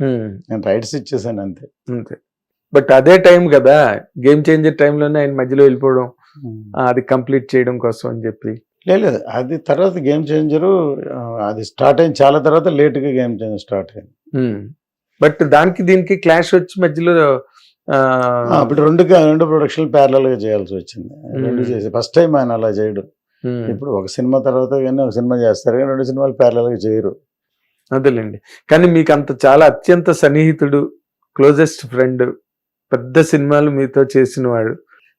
నేను రైట్స్ ఇచ్చేసాను అంతే. అంతే. బట్ అదే టైం కదా గేమ్ చేంజర్ టైంలోనే ఆయన మధ్యలో వెళ్ళిపోవడం అది కంప్లీట్ చేయడం కోసం అని చెప్పి. లేదు అది తర్వాత గేమ్ చేంజరు అది స్టార్ట్ అయింది చాలా తర్వాత లేట్గా గేమ్ చేంజర్ స్టార్ట్ అయింది. బట్ దానికి దీనికి క్లాష్ వచ్చి మధ్యలో అప్పుడు రెండు రెండు ప్రొడక్షన్ ప్యారలల్గా చేయాల్సి వచ్చింది. రెండు. చేసి ఫస్ట్ టైం ఆయన అలా చేయడు. ఇప్పుడు ఒక సినిమా తర్వాత కానీ ఒక సినిమా చేస్తారు కానీ రెండు సినిమాలు ప్యారలల్గా చేయరు. అదేలేండి. కానీ మీకు అంత చాలా అత్యంత సన్నిహితుడు క్లోజెస్ట్ ఫ్రెండ్ పెద్ద సినిమాలు మీతో చేసిన వాడు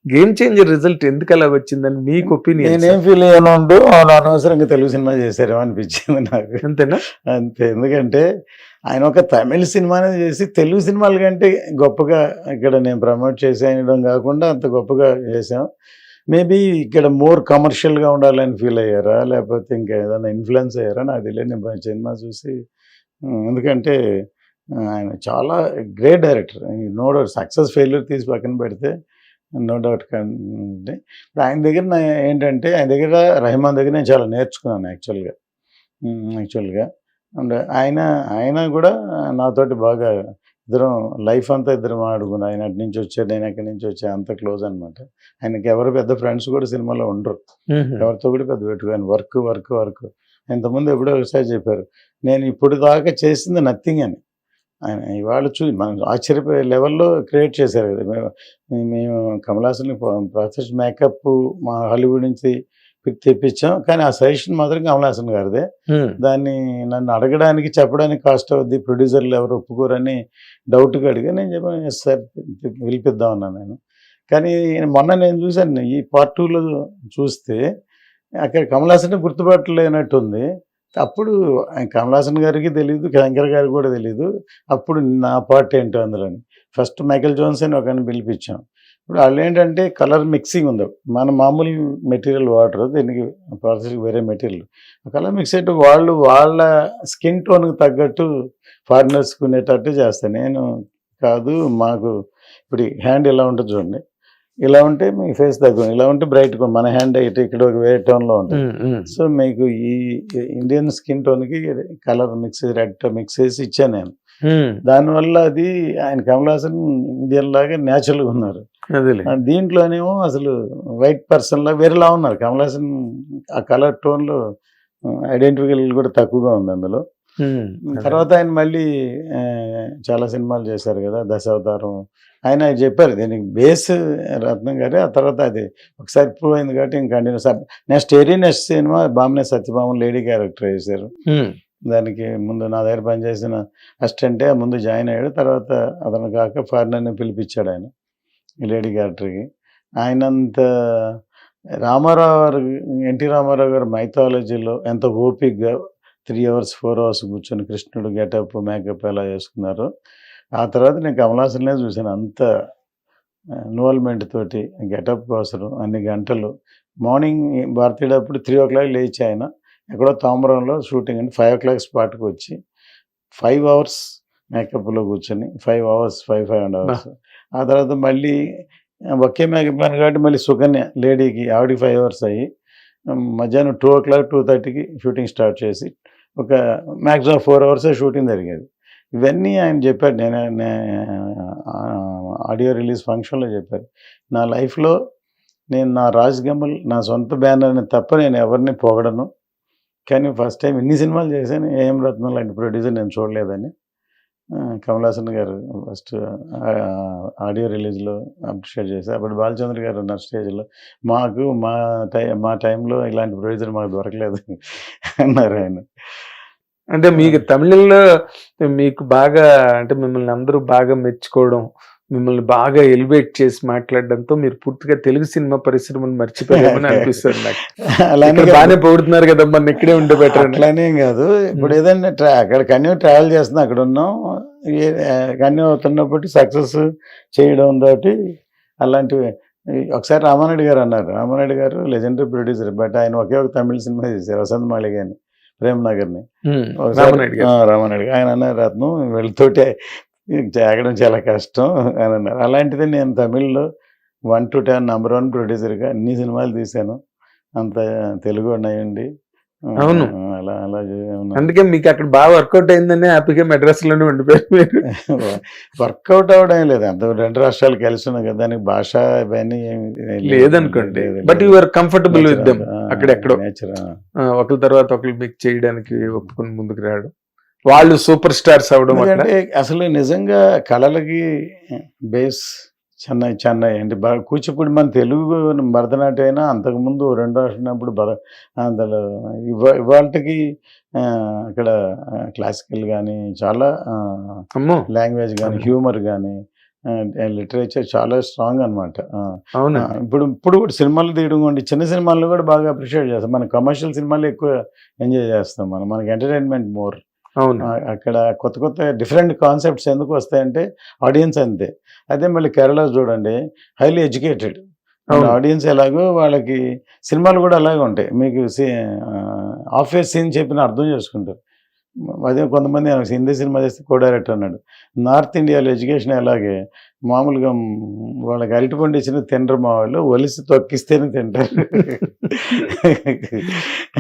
గేమ్ చేంజర్ రిజల్ట్ ఎందుకు అలా వచ్చిందని మీకు ఒపీనియన్ నేనేం ఫీల్ అయ్యాను ఉండు వాళ్ళు అనవసరంగా తెలుగు సినిమా చేశారేమో అనిపించింది నాకు. అంతేనా? అంతే ఎందుకంటే ఆయన ఒక తమిళ సినిమానే చేసి తెలుగు సినిమాల కంటే గొప్పగా ఇక్కడ నేను ప్రమోట్ చేసేయడం కాకుండా అంత గొప్పగా చేసాం మేబీ ఇక్కడ మోర్ కమర్షియల్గా ఉండాలని ఫీల్ అయ్యారా? లేకపోతే ఇంకా ఏదైనా ఇన్ఫ్లుయెన్స్ అయ్యారా? నాకు తెలియదు నేను సినిమా చూసి. ఎందుకంటే ఆయన చాలా great director no doubt success failure తీసి పక్కన పెడితే నో డౌట్ కంటే ఇప్పుడు ఆయన దగ్గర ఏంటంటే ఆయన దగ్గర రహమాన్ దగ్గర నేను చాలా నేర్చుకున్నాను యాక్చువల్గా యాక్చువల్గా అండ్ ఆయన ఆయన కూడా నాతోటి బాగా ఇద్దరం లైఫ్ అంతా ఇద్దరం ఆడుకున్నాం. ఆయన అటు నుంచి వచ్చాడు నేను ఎక్కడి నుంచి వచ్చా అంత క్లోజ్ అనమాట ఆయనకి ఎవరు పెద్ద ఫ్రెండ్స్ కూడా సినిమాలో ఉండరు. ఎవరితో కూడా పెద్ద పెట్టుకోను. Work work work. ఇంతకుముందు ఎప్పుడో ఒకసారి చెప్పారు. నేను ఇప్పుడు దాకా చేసింది నథింగ్ అని. ఆయన ఇవాళ చూ మనం ఆశ్చర్యపోయే లెవెల్లో క్రియేట్ చేశారు కదా. మేము మేము కమలాసన్ ప్రాసెస్ మేకప్ మా హాలీవుడ్ నుంచి తెప్పించాం. కానీ ఆ సజెషన్ మాత్రం కమలాసన్ గారిదే. దాన్ని నన్ను అడగడానికి చెప్పడానికి కాస్ట్ అవుద్ది. ప్రొడ్యూసర్లు ఎవరు ఒప్పుకోరని డౌట్గా అడిగా నేను చెప్పాను "Yes, సార్ పిలిపిద్దాం అన్నాను నేను. కానీ మొన్న నేను చూశాను ఈ పార్ట్ టూలో చూస్తే అక్కడ కమలాసన్ గుర్తుపట్టలేనట్టుంది. అప్పుడు కమలాసన్ గారికి తెలియదు శంకర్ గారికి కూడా తెలియదు అప్పుడు నా పార్ట్ ఏంటో అందులోని ఫస్ట్ మైకేల్ జోన్సన్ ఒకరిని పిలిపించాం. ఇప్పుడు వాళ్ళు ఏంటంటే కలర్ మిక్సింగ్ ఉంది. మన మామూలు మెటీరియల్ వాటర్ దీనికి ప్రాసెస్ వేరే మెటీరియల్. కలర్ మిక్స్ అయితే వాళ్ళు వాళ్ళ స్కిన్ టోన్కి తగ్గట్టు ఫారినర్స్ కొనేటట్టు చేస్తాను నేను కాదు మాకు ఇప్పుడు హ్యాండ్ ఇలా ఉంటుంది చూడండి. ఇలా ఉంటే మీ ఫేస్ తగ్గు ఇలా ఉంటే బ్రైట్ మన హ్యాండ్ ఇటు ఇక్కడ ఒక వేరే టోన్లో ఉంటుంది. సో మీకు ఈ ఇండియన్ స్కిన్ టోన్కి కలర్ మిక్స్ రెడ్ మిక్స్ చేసి ఇచ్చాను నేను. దానివల్ల అది ఆయన కమలాసన్ ఇండియన్ లాగా న్యాచురల్గా ఉన్నారు. దీంట్లోనేమో అసలు వైట్ పర్సన్ లా వేరేలా ఉన్నారు. కమలాసన్ ఆ కలర్ టోన్లో ఐడెంటిఫికల్ కూడా తక్కువగా ఉంది అందులో. తర్వాత ఆయన మళ్ళీ చాలా సినిమాలు చేశారు కదా దశావతారం. ఆయన చెప్పారు దీనికి బేస్ రత్నం గారి ఆ తర్వాత అది ఒకసారి ప్రూవ్ అయింది కాబట్టి ఇంకా కంటిన్యూస్ నెక్స్ట్ ఏరీ నెక్స్ట్ సినిమా బామ్నే సత్యభామం లేడీ క్యారెక్టర్ చేశారు ఉమ్, దానికి ముందు నా దగ్గర పనిచేసిన అసిస్టెంటే ముందు జాయిన్ అయ్యాడు. తర్వాత అతను కాక ఫారినర్ని పిలిపించాడు ఆయన. లేడీ క్యారెక్టర్కి. ఆయనంత రామారావు గారు ఎన్టీ రామారావు గారు మైథాలజీలో ఎంత ఓపిక్గా త్రీ అవర్స్ ఫోర్ అవర్స్ కూర్చొని కృష్ణుడు గెటప్ మేకప్ ఎలా చేసుకున్నారో ఆ తర్వాత నేను కమలాసనే చూశాను. అంత ఇన్వాల్వ్మెంట్ తోటి గెటప్ కోసం అన్ని గంటలు. మార్నింగ్ బర్త్డే అప్పుడు త్రీ ఓ క్లాక్ లేచి ఆయన ఎక్కడో తామరంలో షూటింగ్ అండి. ఫైవ్ ఓ క్లాక్ స్పాట్కి వచ్చి ఫైవ్ అవర్స్ మేకప్లో కూర్చొని five hours five five and hours ఆ తర్వాత మళ్ళీ ఒకే మేకప్ కాబట్టి మళ్ళీ సుకన్య లేడీకి ఆవిడకి ఫైవ్ అవర్స్ అయ్యి మధ్యాహ్నం టూ ఓ క్లాక్ టూ థర్టీకి షూటింగ్ స్టార్ట్ చేసి ఒక మ్యాక్సిమం ఫోర్ అవర్సే షూటింగ్ జరిగేది. ఇవన్నీ ఆయన చెప్పాడు నేను ఆడియో రిలీజ్ ఫంక్షన్లో చెప్పారు. నా లైఫ్లో నేను నా రాజ్ గమల్ నా సొంత బ్యానర్ని తప్ప నేను ఎవరిని పొగడను. కానీ ఫస్ట్ టైం ఇన్ని సినిమాలు చేశాను. ఏం రత్నం లాంటి ప్రొడ్యూసర్ నేను చూడలేదని. ఆ, కమల్ హాసన్ గారు ఫస్ట్ ఆడియో రిలీజ్లో అప్రిషియేట్ చేశారు. అప్పుడు బాలచంద్ర గారు ఉన్నారు స్టేజ్లో. మాకు మా టై మా టైంలో ఇలాంటి ప్రొడ్యూసర్ మాకు దొరకలేదు అన్నారు ఆయన. అంటే మీకు తమిళంలో మీకు బాగా అంటే మిమ్మల్ని అందరూ బాగా మెచ్చుకోవడం మిమ్మల్ని బాగా ఎలివేట్ చేసి మాట్లాడడంతో మీరు పూర్తిగా తెలుగు సినిమా పరిశ్రమను మర్చిపోయామని అనిపిస్తుంది నాకు. అలానే బాగానే పొగుడుతున్నారు కదా మన ఇక్కడే ఉండే బెటర్ అట్లానేం కాదు. ఇప్పుడు ఏదైనా అక్కడ కన్యూ ట్రావెల్ చేస్తున్నా అక్కడ ఉన్నాం. కన్యూ అవుతున్నప్పుడు సక్సెస్ చేయడం తోటి అలాంటివి. ఒకసారి రామారెడ్డి గారు అన్నారు. రామారెడ్డి గారు లెజెండరీ ప్రొడ్యూసర్ బట్ ఆయన ఒకే ఒక తమిళ సినిమా చేశారు వసంత్ మాళిక అని ప్రేమ్ నగర్ని. రామనాయుడు. ఆయన అన్నారు రత్నం వీళ్ళతోటే చేయడం చాలా కష్టం అని అన్నారు. అలాంటిది నేను తమిళ్ళో one two ten number one ప్రొడ్యూసర్గా అన్ని సినిమాలు తీశాను. అంత తెలుగు ఉన్నాయండి. అవును. అలా అలా అందుకే మీకు అక్కడ బాగా వర్కౌట్ అయిందని హ్యాపీగా మెడ్రాస్లోనే ఉండిపోయారు మీరు. వర్కౌట్ అవడం లేదు. అంత రెండు రాష్ట్రాలు కలిసి ఉన్నాయి కదా దానికి భాష ఇవన్నీ. లేదనుకోండి. లేదు, బట్ లేదు. You are comfortable with them అక్కడెక్కడో. ఒకరి తర్వాత ఒకరు మీకు చేయడానికి ఒప్పుకొని ముందుకు రావడం. వాళ్ళు సూపర్ స్టార్స్ అవడం ఎందుకంటే అసలు నిజంగా కళలకి బేస్ చెన్నై చెన్నై అంటే కూచిపూడి మన తెలుగు భరతనాట్యం అయినా అంతకుముందు రెండో వచ్చినప్పుడు భర అందులో ఇవా ఇవాళకి అక్కడ క్లాసికల్ కానీ చాలా లాంగ్వేజ్ కానీ. హ్యూమర్ కానీ లిటరేచర్ చాలా స్ట్రాంగ్ అనమాట అవునా? ఇప్పుడు ఇప్పుడు కూడా సినిమాలు తీయడం కూడా చిన్న సినిమాల్లో కూడా బాగా అప్రిషియేట్ చేస్తాం. మన కమర్షియల్ సినిమాలు ఎక్కువ ఎంజాయ్ చేస్తాం మనం. మనకి ఎంటర్టైన్మెంట్ మోర్. అక్కడ కొత్త కొత్త డిఫరెంట్ కాన్సెప్ట్స్ ఎందుకు వస్తాయంటే ఆడియన్స్ అంతే. అదే మళ్ళీ కేరళ చూడండి హైలీ ఎడ్యుకేటెడ్. ఆడియన్స్ ఎలాగో వాళ్ళకి సినిమాలు కూడా అలాగే ఉంటాయి. మీకు ఆఫీస్ సీన్ చెప్పిన అర్థం చేసుకుంటారు. అదే కొంతమంది హిందీ సినిమా చేస్తే కో డైరెక్టర్ అన్నాడు. నార్త్ ఇండియాలో ఎడ్యుకేషన్ అలాగే మామూలుగా వాళ్ళకి అరటిపండు ఇచ్చిన తినరు మా వాళ్ళు ఒలిసి తొక్కిస్తేనే తింటారు.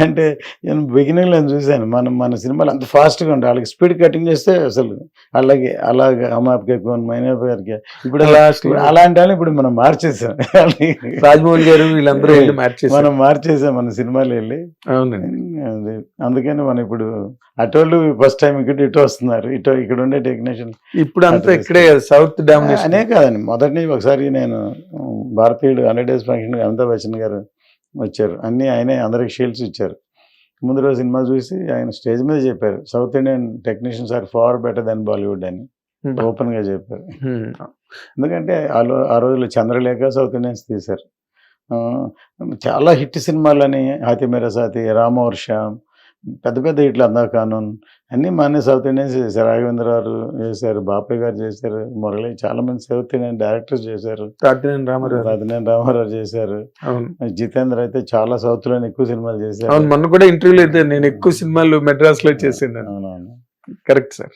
అంటే నేను బిగినింగ్లో చూశాను మనం మన సినిమాలు అంత ఫాస్ట్గా ఉంటాయి వాళ్ళకి స్పీడ్ కటింగ్ చేస్తే అసలు అలాగే అలాగే అమాప్కే కోన్ మైనా గారికి. ఇప్పుడు అలా Last లో అలాంటి వాళ్ళని ఇప్పుడు మనం మార్చేసాం. రాజమౌళి గారు వీళ్ళందరూ వెళ్ళి మనం మార్చేసాం మన సినిమాలు వెళ్ళి. అవునండి. అది. అందుకని మనం ఇప్పుడు అటోళ్ళు ఫస్ట్ టైం ఇక్కడ ఇటు వస్తున్నారు. ఇటు ఇక్కడ ఉండే టెక్నీషియన్ ఇప్పుడు అంతా ఇక్కడే సౌత్ డామినేషన్ అనే కాదండి. మొదటి నుంచి ఒకసారి నేను Bharateeyudu hundred days function Amitabh Bachchan garu వచ్చారు. అన్నీ ఆయనే అందరికి షీల్డ్స్ ఇచ్చారు. ముందు రోజు సినిమా చూసి ఆయన స్టేజ్ మీద చెప్పారు. South Indian technicians are far better than Bollywood అని ఓపెన్గా చెప్పారు. ఎందుకంటే ఆ లో- ఆ రోజుల్లో చంద్రలేఖ సౌత్ ఇండియన్స్ తీశారు. చాలా హిట్ సినిమాలని హాతి మేరా సాతి రామవర్ష పెద్ద పెద్ద హిట్లు అందా కానూన్ అన్నీ మానే సౌత్ ఇండియన్స్ చేశారు. రాఘవేంద్ర గారు చేశారు బాపయ్య గారు చేశారు మురళి చాలా మంది సౌత్ ఇండియన్ డైరెక్టర్స్ చేశారు. రాత్రి రామారావు. చేశారు. అవును. జితేంద్ర అయితే చాలా సౌత్లోనే ఎక్కువ సినిమాలు చేశారు. అవును మొన్న కూడా ఇంటర్వ్యూలో అయితే నేను ఎక్కువ సినిమాలు మెడ్రాస్లో చేసాను అవునవును. Correct sir.